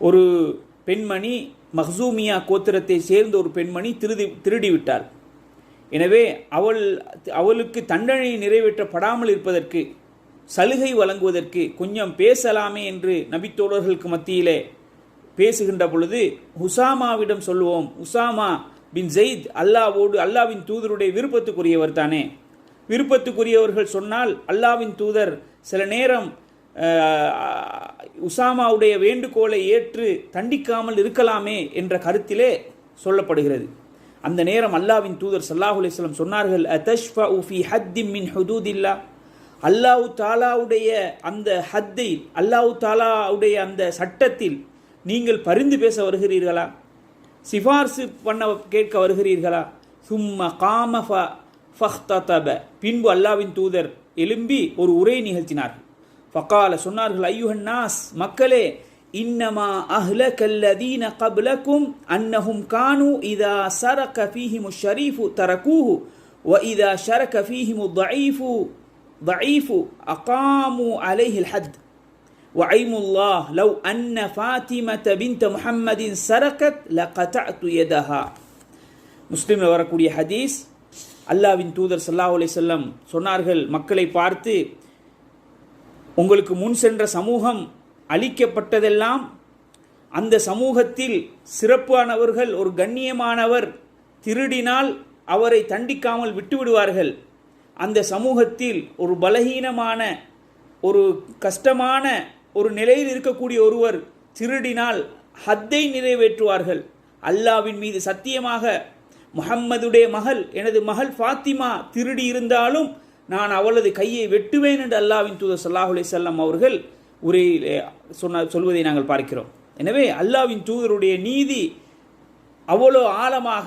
ஒரு பெண்மணி மஹ்சூமியா கோத்திரத்தை சேர்ந்த ஒரு பெண்மணி திருடி திருடிவிட்டாள் எனவே அவள் அவளுக்கு தண்டனை நிறைவேற்றப்படாமல் இருப்பதற்கு சலுகை வழங்குவதற்கு கொஞ்சம் பேசலாமே என்று நபித்தோழர்களுக்கு மத்தியிலே பேசுகின்ற பொழுது ஹுசாமாவிடம் சொல்லுவோம் உசாமா பின் ஜெயித் அல்லாவோடு அல்லாவின் தூதருடைய விருப்பத்துக்குரியவர் தானே. விருப்பத்துக்குரியவர்கள் சொன்னால் அல்லாவின் தூதர் சில நேரம் உசாமாவுடைய வேண்டுகோளை ஏற்று தண்டிக்காமல் இருக்கலாமே என்ற கருத்திலே சொல்லப்படுகிறது. அந்த நேரம் அல்லாவின் தூதர் ஸல்லல்லாஹு அலிஸ்லம் சொன்னார்கள் அதஷ்ஃபா உஃபி ஹத்தின் மின் ஹுதூதில்லா. அல்லாஹ் தாலாவுடைய அந்த ஹத்தை அல்லாஹ் தாலாவுடைய அந்த சட்டத்தில் நீங்கள் பரிந்து பேச வருகிறீர்களா? சிபார்சு பண்ண கேட்க வருகிறீர்களா? சும்ம காம ஃப பின்பு அல்லாவின் தூதர் எழும்பி ஒரு உரை நிகழ்த்தினார்கள். ஃபகால சொன்னார்கள் ஐயுஹன் நாஸ் மக்களே இன்னமா அஹ்லகல்லதீன கப்லக்கும் அன்னஹும் கானு இதா சரக ஃபீஹிமு ஷரீஃபு தரகூஹு வ இதா ஷரக ஃபீஹிமு ضعيف ضعيف أقاموا عليه الحد وعيم الله لو أن فاطمة بنت محمد سرقت لقطعت يدها முஸ்லீமில் வரக்கூடிய ஹதீஸ் அல்லாவின் தூதர் ஸல்லல்லாஹு அலைஹி வஸல்லம் சொன்னார்கள் மக்களை பார்த்து உங்களுக்கு முன் சென்ற சமூகம் அழிக்கப்பட்டதெல்லாம் அந்த சமூகத்தில் சிறப்பானவர்கள் ஒரு கண்ணியமானவர் திருடினால் அவரை தண்டிக்காமல் விட்டுவிடுவார்கள். அந்த சமூகத்தில் ஒரு பலகீனமான ஒரு கஷ்டமான ஒரு நிலையில் இருக்கக்கூடிய ஒருவர் திருடினால் ஹத்தை நிறைவேற்றுவார்கள். அல்லாவின் மீது சத்தியமாக முகம்மதுடைய மகள் எனது மகள் ஃபாத்திமா திருடி இருந்தாலும் நான் அவளது கையை வெட்டுவேன் என்று அல்லாவின் தூதர் சல்லாஹுலே செல்லம் அவர்கள் உரையிலே சொன்ன சொல்வதை நாங்கள் பார்க்கிறோம். எனவே அல்லாவின் தூதருடைய நீதி அவ்வளோ ஆழமாக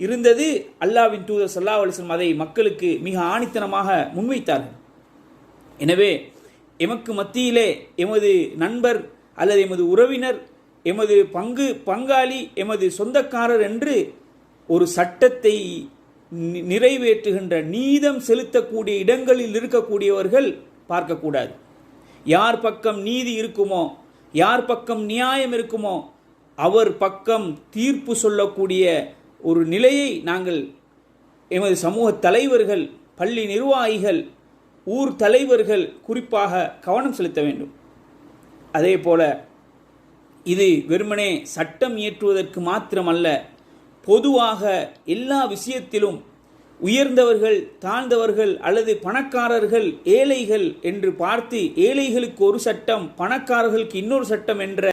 இருந்தது. அல்லாவின் தூதர் சல்லா அலிஸ்லம் அதை மக்களுக்கு மிக ஆணித்தனமாக முன்வைத்தார்கள். எனவே எமக்கு மத்தியிலே எமது நண்பர் அல்லது எமது உறவினர் எமது பங்கு பங்காளி எமது சொந்தக்காரர் என்று ஒரு சட்டத்தை நிறைவேற்றுகின்ற நீதம் செலுத்தக்கூடிய இடங்களில் இருக்கக்கூடியவர்கள் பார்க்கக்கூடாது. யார் பக்கம் நீதி இருக்குமோ யார் பக்கம் நியாயம் இருக்குமோ அவர் பக்கம் தீர்ப்பு சொல்லக்கூடிய ஒரு நிலையை நாங்கள் எமது சமூக தலைவர்கள் பள்ளி நிர்வாகிகள் ஊர் தலைவர்கள் குறிப்பாக கவனம் செலுத்த வேண்டும். அதே போல இது வெறுமனே சட்டம் இயற்றுவதற்கு மாத்திரமல்ல பொதுவாக எல்லா விஷயத்திலும் உயர்ந்தவர்கள் தாழ்ந்தவர்கள் அல்லது பணக்காரர்கள் ஏழைகள் என்று பார்த்து ஏழைகளுக்கு ஒரு சட்டம் பணக்காரர்களுக்கு இன்னொரு சட்டம் என்ற